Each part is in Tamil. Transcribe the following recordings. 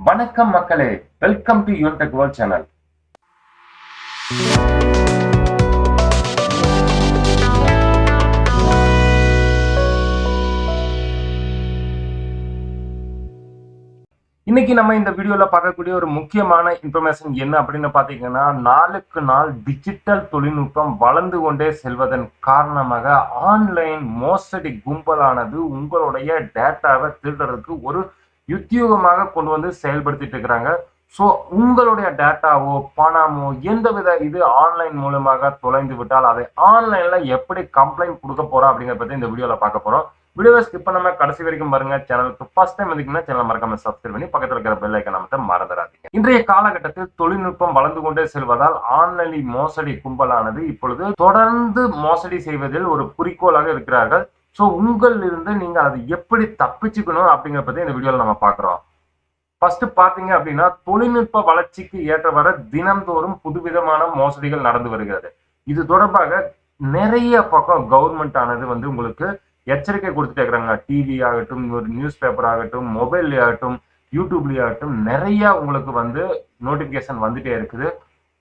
வணக்கம் மக்களே. வெல்கம் டு யூன் டெக் வேர்ல்ட் சேனல் இன்னைக்கு நம்ம இந்த வீடியோல பார்க்கக்கூடிய ஒரு முக்கியமான இன்ஃபர்மேஷன் என்ன அப்படின்னு பாத்தீங்கன்னா நாளுக்கு நாள் டிஜிட்டல் தொழில்நுட்பம் வளர்ந்து கொண்டே செல்வதன் காரணமாக ஆன்லைன் மோசடி கும்பலானது உங்களுடைய டேட்டாவை திருடுறதுக்கு ஒரு உத்தியோகமாக கொண்டு வந்து செயல்படுத்திட்டு இருக்கிறாங்க. ஸோ உங்களுடைய டேட்டாவோ பணமோ எந்த வித இது ஆன்லைன் மூலமாக தொலைந்து விட்டால் அதை ஆன்லைன்ல எப்படி கம்ப்ளைண்ட் கொடுக்க போறோம் அப்படிங்கிற பத்தி இந்த வீடியோல பார்க்க போறோம். வீடியோவை ஸ்கிப் பண்ணாம கடைசி வரைக்கும் பாருங்க. சேனலுக்கு ஃபர்ஸ்ட் டைம் வந்தீங்கன்னா சேனல் மறக்காம சப்ஸ்கிரைப் பண்ணி பக்கத்துல இருக்கிற பெல் ஐக்கன் அமைத்த மறந்துடாதீங்க. இன்றைய காலகட்டத்தில் தொழில்நுட்பம் வளர்ந்து கொண்டே செல்வதால் ஆன்லைனில் மோசடி கும்பலானது இப்பொழுது தொடர்ந்து மோசடி செய்வதில் ஒரு குறிக்கோளாக இருக்கிறார்கள். ஸோ உங்களிலிருந்து நீங்கள் அதை எப்படி தப்பிச்சுக்கணும் அப்படிங்கிற பற்றி இந்த வீடியோவில் நம்ம பார்க்குறோம். ஃபர்ஸ்ட் பார்த்தீங்க அப்படின்னா தொழில்நுட்ப வளர்ச்சிக்கு ஏற்றவர தினம்தோறும் புதுவிதமான மோசடிகள் நடந்து வருகிறது. இது தொடர்பாக நிறைய பக்கம் கவர்மெண்ட் ஆனது வந்து உங்களுக்கு எச்சரிக்கை கொடுத்துட்டே இருக்கிறாங்க. டிவி ஆகட்டும் ஒரு நியூஸ் பேப்பர் ஆகட்டும் மொபைல் ஆகட்டும் யூடியூப்லேயே ஆகட்டும் நிறைய உங்களுக்கு வந்து நோட்டிஃபிகேஷன் வந்துட்டே இருக்குது.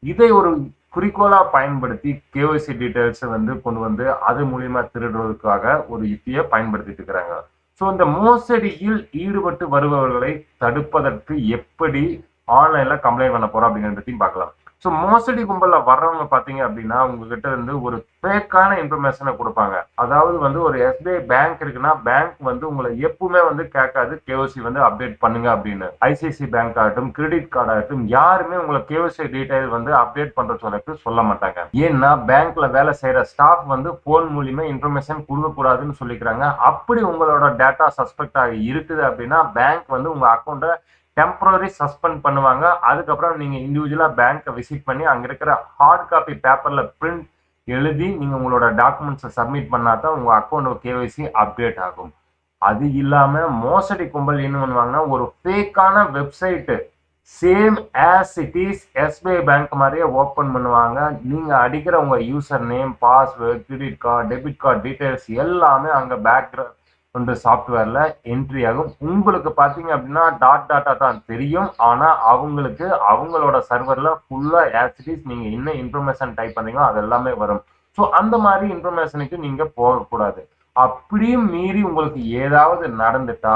இதை ஒரு குறிக்கோளா பயன்படுத்தி கேஒய்சி டீடைல்ஸ் வந்து கொண்டு வந்து அது மூலியமா திருடுறதுக்காக ஒரு யுக்தியை பயன்படுத்திட்டு இருக்கிறாங்க. ஸோ இந்த மோசடியில் ஈடுபட்டு வருபவர்களை தடுப்பதற்கு எப்படி ஆன்லைன்ல கம்ப்ளைண்ட் பண்ண போறோம் அப்படிங்கிறத பத்தியும் பார்க்கலாம். ஸோ மோசடி கும்பலில் வர்றவங்க பார்த்தீங்க அப்படின்னா உங்ககிட்ட இருந்து ஒரு பேக்கான இன்ஃபர்மேஷனை கொடுப்பாங்க. அதாவது வந்து ஒரு எஸ்பிஐ பேங்க் இருக்குன்னா பேங்க் வந்து உங்களை எப்பவுமே வந்து கேட்காது. கேஓசி வந்து அப்டேட் பண்ணுங்க அப்படின்னு. ஐசிஐசி பேங்க் ஆகட்டும் கிரெடிட் கார்டு ஆகட்டும் யாருமே உங்களை கேஓசி டீடைல் வந்து அப்டேட் பண்ற சொல்லிட்டு சொல்ல மாட்டாங்க. ஏன்னா பேங்க்ல வேலை செய்யற ஸ்டாஃப் வந்து போன் மூலியமா இன்ஃபர்மேஷன் கொடுக்கக்கூடாதுன்னு சொல்லிக்கிறாங்க. அப்படி உங்களோட டேட்டா சஸ்பெக்ட் ஆகி இருக்குது அப்படின்னா பேங்க் வந்து உங்க அக்கௌண்ட்டை டெம்பரரி சஸ்பெண்ட் பண்ணுவாங்க. அதுக்கப்புறம் நீங்கள் இண்டிவிஜுவலாக பேங்க்கை விசிட் பண்ணி அங்கே இருக்கிற ஹார்ட் காப்பி பேப்பரில் பிரிண்ட் எழுதி நீங்கள் உங்களோட டாக்குமெண்ட்ஸை சப்மிட் பண்ணா தான் உங்கள் அக்கௌண்ட் கேஒய்சி அப்டேட் ஆகும். அது இல்லாமல் மோசடி கும்பல் என்ன பண்ணுவாங்கன்னா ஒரு ஃபேக்கான website same as it is SBI bank மாதிரியே ஓப்பன் பண்ணுவாங்க. நீங்கள் அடிக்கிற உங்கள் user name password credit card debit card details எல்லாமே அங்கே பேக்ரவுண்ட் என்ற சாஃப்ட்வேரில் என்ட்ரி ஆகும். உங்களுக்கு பார்த்தீங்க அப்படின்னா டாட் டாட்டா தான் தெரியும். ஆனால் அவங்களுக்கு அவங்களோட சர்வரில் ஃபுல்லாக ஆசிட்டிஸ் நீங்கள் என்ன இன்ஃபர்மேஷன் டைப் பண்ணீங்களோ அது எல்லாமே வரும். ஸோ அந்த மாதிரி இன்ஃபர்மேஷனுக்கு நீங்கள் போகக்கூடாது. அப்படியும் மீறி உங்களுக்கு ஏதாவது நடந்துட்டா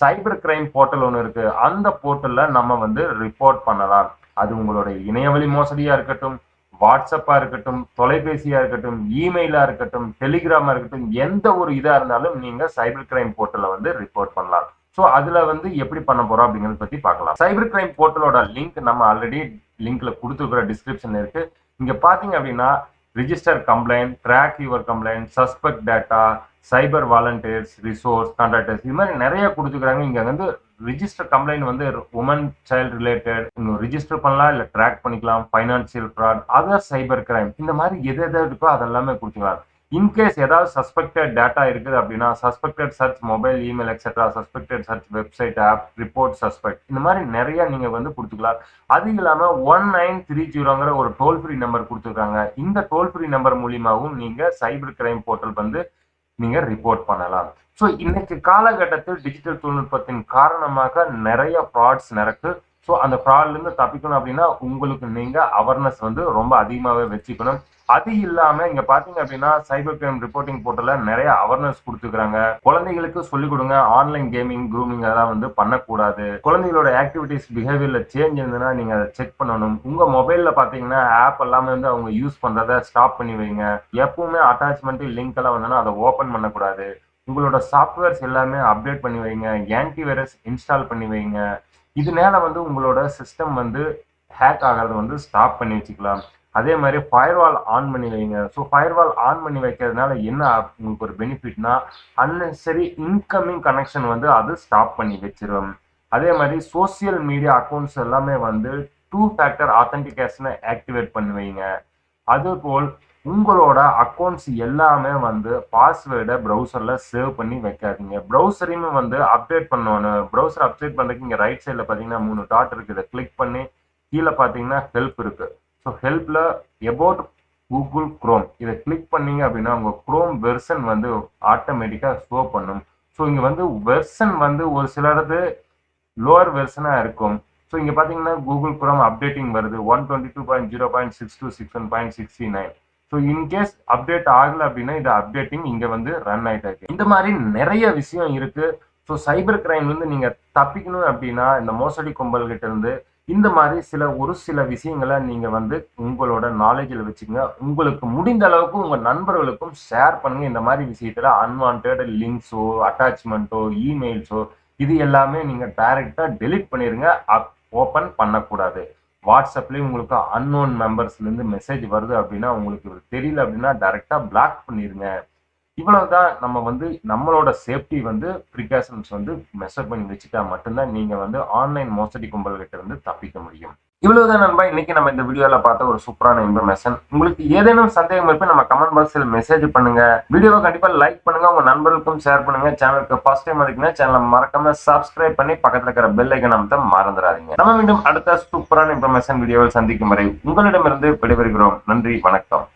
சைபர் கிரைம் போர்ட்டல் ஒன்று இருக்குது அந்த போர்ட்டலில் நம்ம வந்து ரிப்போர்ட் பண்ணலாம். அது உங்களுடைய இணையவழி மோசடியாக இருக்கட்டும் வாட்ஸ்அப்பா இருக்கட்டும் தொலைபேசியா இருக்கட்டும் இமெயிலா இருக்கட்டும் டெலிகிராமா இருக்கட்டும் எந்த ஒரு இதா இருந்தாலும் நீங்க சைபர் கிரைம் போர்ட்டல வந்து ரிப்போர்ட் பண்ணலாம். ஸோ அதுல வந்து எப்படி பண்ண போறோம் அப்படிங்கறத பத்தி பார்க்கலாம். சைபர் கிரைம் போர்ட்டலோட லிங்க் நம்ம ஆல்ரெடி லிங்க்ல கொடுத்துருக்குற டிஸ்கிரிப்ஷன் இருக்கு. இங்க பாத்தீங்க அப்படின்னா register complaint track your complaint suspect data cyber volunteers resource contractors இது மாதிரி நிறைய கொடுத்துக்கிறாங்க இங்க வந்து ரிஜிஸ்டர் கம்ப்ளைண்ட் வந்து உமன் சைல்டு ரிலேட்டட் ரிஜிஸ்டர் பண்ணலாம் இல்லை ட்ராக் பண்ணிக்கலாம் financial fraud other cyber crime இந்த மாதிரி எது எது இருக்கோ அதெல்லாமே கொடுத்துக்கலாம். இன்கேஸ் ஏதாவது சஸ்பெக்டட் டேட்டா இருக்குது அப்படின்னா suspected search mobile email etcetera suspected search website app report suspect இந்த மாதிரி நிறைய நீங்கள் வந்து கொடுத்துக்கலாம். அது இல்லாமல் ஒன் நைன் த்ரீ ஜீரோங்கிற ஒரு டோல் ஃப்ரீ நம்பர் கொடுத்துருக்காங்க. இந்த டோல் ஃப்ரீ நம்பர் மூலியமாகவும் நீங்கள் சைபர் கிரைம் போர்ட்டல் வந்து நீங்கள் ரிப்போர்ட் பண்ணலாம். ஸோ இன்னைக்கு காலகட்டத்தில் டிஜிட்டல் தொழில்நுட்பத்தின் காரணமாக நிறைய ஃப்ராட்ஸ் நடக்கு. ஸோ அந்த ஃப்ராட்லேருந்து தப்பிக்கணும் அப்படின்னா உங்களுக்கு நீங்கள் அவேர்னஸ் வந்து ரொம்ப அதிகமாகவே வச்சுக்கணும். அது இல்லாம இங்க பாத்தீங்க அப்படின்னா சைபர் கிரைம் ரிப்போர்ட்டிங் போர்ட்டல நிறைய அவேர்னஸ் கொடுத்துக்கிறாங்க குழந்தைகளுக்கு சொல்லிக் கொடுங்க. ஆன்லைன் கேமிங் க்ரூமிங் அதெல்லாம் வந்து பண்ணக்கூடாது. குழந்தைகளோட ஆக்டிவிட்டிஸ் பிஹேவியர்ல சேஞ்ச் இருந்ததுன்னா நீங்க அதை செக் பண்ணணும். உங்க மொபைல்ல பாத்தீங்கன்னா ஆப் எல்லாமே வந்து அவங்க யூஸ் பண்றதை ஸ்டாப் பண்ணி வைங்க. எப்பவுமே அட்டாச்மெண்ட் லிங்க் எல்லாம் வந்தோன்னா அதை ஓப்பன் பண்ணக்கூடாது. உங்களோட சாஃப்ட்வேர்ஸ் எல்லாமே அப்டேட் பண்ணி வைங்க ஆன்டி வைரஸ் இன்ஸ்டால் பண்ணி வைங்க. இதனால வந்து உங்களோட சிஸ்டம் வந்து ஹேக் ஆகிறது வந்து ஸ்டாப் பண்ணி வச்சுக்கலாம். அதே மாதிரி ஃபயர்வால் ஆன் பண்ணி வைங்க. ஸோ ஃபயர்வால் ஆன் பண்ணி வைக்கிறதுனால என்ன உங்களுக்கு ஒரு பெனிஃபிட்னா அன்னெசரி இன்கமிங் கனெக்ஷன் வந்து அது ஸ்டாப் பண்ணி வச்சிடும் அதே மாதிரி சோசியல் மீடியா அக்கௌண்ட்ஸ் எல்லாமே வந்து டூ ஃபேக்டர் ஆத்தன்டிகேஷனை ஆக்டிவேட் பண்ணி வைங்க. அதுபோல் உங்களோட அக்கௌண்ட்ஸ் எல்லாமே வந்து பாஸ்வேர்டை ப்ரௌசரில் சேவ் பண்ணி வைக்காதீங்க. ப்ரௌசரையும் வந்து அப்டேட் பண்ணணும். ப்ரௌசர் அப்டேட் பண்ணுறதுக்கு இங்கே ரைட் சைடில் பார்த்தீங்கன்னா மூணு டாட் இருக்குது. இதை கிளிக் பண்ணி கீழே பார்த்தீங்கன்னா ஹெல்ப் இருக்குது ஸோ ஹெல்ப்பில் எபவுட் கூகுள் குரோம் இதை கிளிக் பண்ணீங்க அப்படின்னா உங்கள் குரோம் வெர்ஷன் வந்து ஆட்டோமேட்டிக்காக ஷோ பண்ணும். ஸோ இங்கே வந்து வெர்ஷன் வந்து ஒரு சிலரது லோவர் வெர்சனாக இருக்கும். ஸோ இங்கே பார்த்தீங்கன்னா கூகுள் குரோம் அப்டேட்டிங் வருது. One twenty two point zero point six two six one point sixty nine so in case update ஆகலை அப்படின்னா இது அப்டேட்டிங் இங்கே வந்து ரன் ஆயிட்டு இருக்கு. இந்த மாதிரி நிறைய விஷயம் இருக்கு. ஸோ சைபர் கிரைம்ல வந்து நீங்கள் தப்பிக்கணும் அப்படின்னா இந்த மோசடி கும்பல்கிட்ட இருந்து இந்த மாதிரி சில ஒரு சில விஷயங்களை நீங்கள் வந்து உங்களோட நாலேஜில் வச்சுக்கோங்க. உங்களுக்கு முடிந்த அளவுக்கு உங்கள் நண்பர்களுக்கும் ஷேர் பண்ணுங்கள் இந்த மாதிரி விஷயத்தில் அன்வான்ட் லிங்க்ஸோ அட்டாச்மெண்ட்டோ இமெயில்ஸோ இது எல்லாமே நீங்கள் டைரெக்டாக டெலிட் அப் ஓப்பன் பண்ணக்கூடாது. வாட்ஸ்அப்லேயும் உங்களுக்கு அன்னோன் மெம்பர்ஸ்லேருந்து மெசேஜ் வருது அப்படின்னா உங்களுக்கு தெரியல அப்படின்னா டைரெக்டாக பிளாக் பண்ணிருங்க. இவ்வளவுதான் நம்ம வந்து நம்மளோட சேஃப்டி வந்து ப்ரிகாஷன்ஸ் வந்து மெஷர் பண்ணி வச்சுட்டா மட்டும்தான் நீங்க வந்து ஆன்லைன் மோசடி கும்பல்கிட்ட இருந்து தப்பிக்க முடியும். இவ்வளவுதான் நண்பா. இன்னைக்கு நம்ம இந்த வீடியோல பார்த்த ஒரு சூப்பரான இன்ஃபர்மேஷன் உங்களுக்கு ஏதேனும் சந்தேகம் இருப்ப நம்ம கமெண்ட் பாக்ஸில் மெசேஜ் பண்ணுங்க. வீடியோவை கண்டிப்பா லைக் பண்ணுங்க. உங்க நண்பர்களுக்கும் ஷேர் பண்ணுங்க. சேனலுக்கு ஃபர்ஸ்ட் டைம் வரைக்கும் சேனலை மறக்காம சப்ஸ்கிரைப் பண்ணி பக்கத்துல இருக்கிற பெல் ஐக்கன் அமைத்த மறந்துடாதீங்க. நம்ம மீண்டும் அடுத்த சூப்பரான இன்ஃபர்மேஷன் வீடியோவில் சந்திக்கும் வரை உங்களிடமிருந்து விடைபெறுகிறோம். நன்றி வணக்கம்.